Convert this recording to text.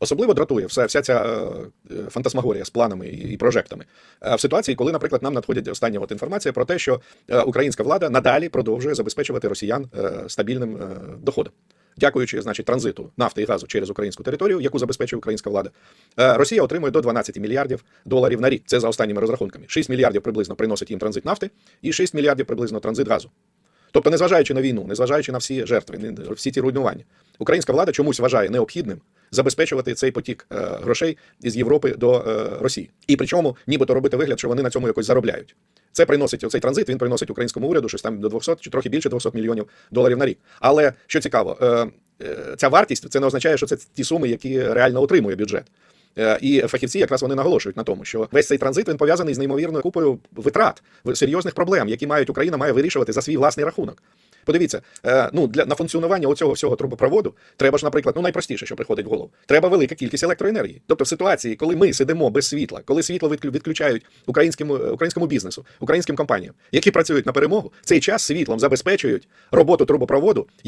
Особливо дратує вся, вся ця е, е, фантасмагорія з планами і, прожектами. Е, в ситуації, коли, наприклад, нам надходить остання от інформація про те, що е, українська влада надалі продовжує забезпечувати росіян е, стабільним е, доходом. Дякуючи, значить, транзиту нафти і газу через українську територію, яку забезпечує українська влада, е, Росія отримує до 12 мільярдів доларів на рік. Це за останніми розрахунками. 6 мільярдів приблизно приносить їм транзит нафти, і 6 мільярдів приблизно транзит газу. Тобто, незважаючи на війну, незважаючи на всі жертви, всі ті руйнування, українська влада чомусь вважає необхідним забезпечувати цей потік е, грошей із Європи до е, Росії. І причому нібито робити вигляд, що вони на цьому якось заробляють. Це приносить оцей транзит, він приносить українському уряду щось там до 200 чи трохи більше 200 мільйонів доларів на рік. Але що цікаво, е, ця вартість це не означає, що це ті суми, які реально отримує бюджет. І фахівці якраз вони наголошують на тому, що весь цей транзит він пов'язаний з неймовірною купою витрат, серйозних проблем, які мають Україна має вирішувати за свій власний рахунок. Подивіться, е, ну для на функціонування оцього всього трубопроводу треба ж, наприклад, ну найпростіше, що приходить в голову. Треба велика кількість електроенергії. Тобто, в ситуації, коли ми сидимо без світла, коли світло відклю- відключають українському українському бізнесу, українським компаніям, які працюють на перемогу, цей час світлом забезпечують роботу трубопроводу,